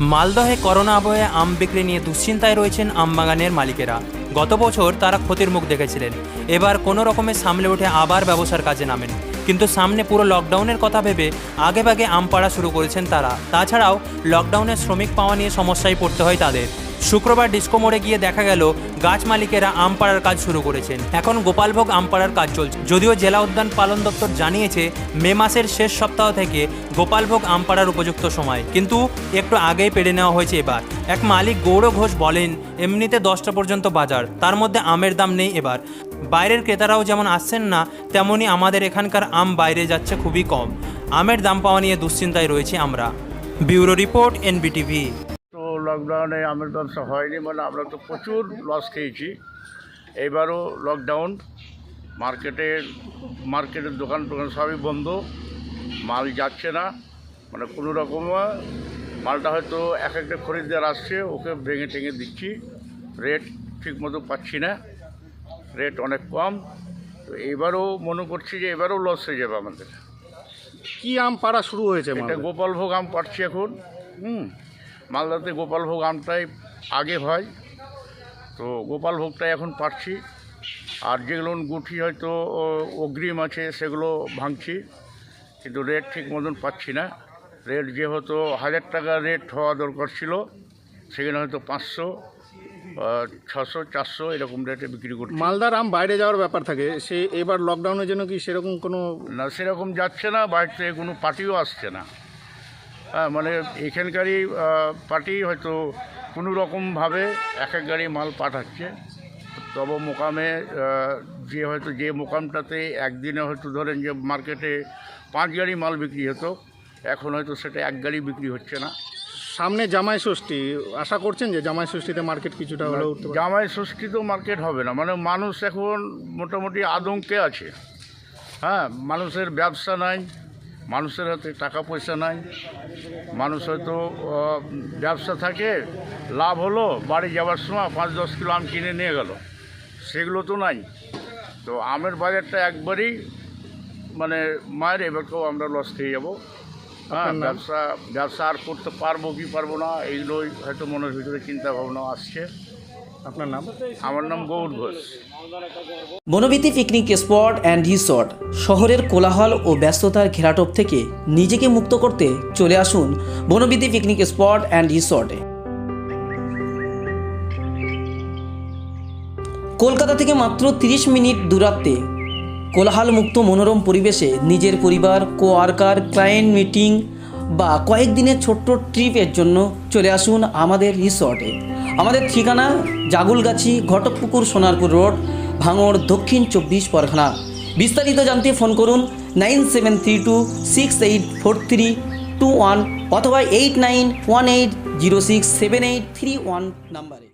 মালদহে corona আবহে আম বিক্রি নিয়ে দুশ্চিন্তায় রয়েছেন আমবাগানের মালিকেরা। গত বছর তারা ক্ষতির মুখ দেখেছিলেন। এবার কোনো রকমে সামলে উঠে আবার ব্যবসার কাজে নামেন। কিন্তু সামনে পুরো লকডাউনের কথা ভেবে আগেভাগে আম পাড়া শুরু করেছেন তারা। তাছাড়াও লকডাউনে শ্রমিক পাওয়া নিয়ে সমস্যায় পড়তে হয় তাদের। শুক্রবার ডিস্কো মোড়ে গিয়ে দেখা গেল, গাছ মালিকেরা আম পাড়ার কাজ শুরু করেছেন। এখন গোপালভোগ আম পাড়ার কাজ চলছে। যদিও জেলা উদ্যান পালন দপ্তর জানিয়েছে, মে মাসের শেষ সপ্তাহ থেকে গোপালভোগ আম পাড়ার উপযুক্ত সময়। কিন্তু একটু আগেই পেড়ে নেওয়া হয়েছে এবার। এক মালিক গৌর ঘোষ বলেন, এমনিতে দশটা পর্যন্ত বাজার। তার মধ্যে আমের দাম নেই এবার। বাইরের ক্রেতারাও যেমন আসছেন না, তেমনি আমাদের এখানকার আম বাইরে যাচ্ছে খুবই কম। আমের দাম পাওয়া নিয়ে দুশ্চিন্তায় রয়েছে আমরা। Bureau report, NBTV. লকডাউনে আমের ব্যবসা হয়নি মানে আমরা তো প্রচুর লস খেয়েছি। এবারও লকডাউন মার্কেটে মার্কেটের দোকান টোকান সবই বন্ধ মাল যাচ্ছে না মানে কোনো রকম মালটা হয়তো এক একটা খরিদ্দার আসছে ওকে ভেঙে টেঙে দিচ্ছি। রেট ঠিক মতো পাচ্ছি না রেট অনেক কম। তো এবারও মনে করছি যে এবারও লস হয়ে যাবে আমাদের। কি আম পাড়া শুরু হয়েছে এটা গোপালভোগ আম পাচ্ছি এখন। হুম। মালদাতে গোপালভোগ আমটাই আগে হয়। তো গোপালভোগটাই এখন পাচ্ছি আর যেগুলো গুটি হয়তো অগ্রিম আছে সেগুলো ভাঙছি। কিন্তু রেট ঠিক মতন পাচ্ছি না। রেট যেহেতু হাজার টাকা রেট হওয়া দরকার ছিল সেখানে হয়তো পাঁচশো ছশো চারশো এরকম রেটে বিক্রি করছি। মালদার আম বাইরে যাওয়ার ব্যাপার থাকে সে এবার লকডাউনের জন্য কি সেরকম কোনো না সেরকম যাচ্ছে না বাইরে থেকে কোনো পার্টিও আসছে না। মানে এখানকারই পার্টি হয়তো কোনো রকমভাবে এক এক গাড়ি মাল পাঠাচ্ছে। তবে মোকামে যে হয়তো যে মোকামটাতে একদিনে হয়তো ধরেন যে মার্কেটে পাঁচ গাড়ি মাল বিক্রি হতো এখন হয়তো সেটা এক গাড়ি বিক্রি হচ্ছে না। সামনে জামাই ষষ্ঠী আশা করছেন যে জামাই ষষ্ঠীতে মার্কেট কিছুটা হলেও জামাই ষষ্ঠী তো মার্কেট হবে না মানে মানুষ এখন মোটামুটি আতঙ্কে আছে। হ্যাঁ মানুষের ব্যবসা নাই মানুষের হাতে টাকা পয়সা নাই। মানুষ হয়তো ব্যবসা থাকে লাভ হলো বাড়ি যাওয়ার সময় পাঁচ দশ কিলো আম কিনে নিয়ে গেল। সেগুলো তো নাই। তো আমের বাজারটা একবারই মানে মায়ের এবারকেও আমরা লস খেয়ে যাব। হ্যাঁ ব্যবসা ব্যবসা আর করতে পারব কি পারব না এইগুলোই হয়তো মনের ভিতরে চিন্তা ভাবনা আসছে। আপনার নাম? আমার নাম Gour Ghosh. Banabithi picnic spot and resort শহরের কোলাহল ও ব্যস্ততার ঘেরাটোপ থেকে নিজেকে মুক্ত করতে চলে আসুন বনবিতি পিকনিক স্পট অ্যান্ড রিসর্টে কলকাতা থেকে মাত্র 30 মিনিট দূরত্বে কোলাহল মুক্ত মনোরম পরিবেশে নিজের পরিবার কোয়ার্কার ক্লায়েন্ট মিটিং বা কয়েকদিনের ছোট্ট ট্রিপের জন্য চলে আসুন আমাদের রিসর্টে আমাদের ঠিকানা জাগুলগাছি ঘটকপুকুর সোনারপুর রোড, ভাঙড়, দক্ষিণ চব্বিশ পরগনা। বিস্তারিত জানতে ফোন করুন nine seven three two six eight four three two one অথবা eight nine one eight zero six seven eight three one নাম্বারে।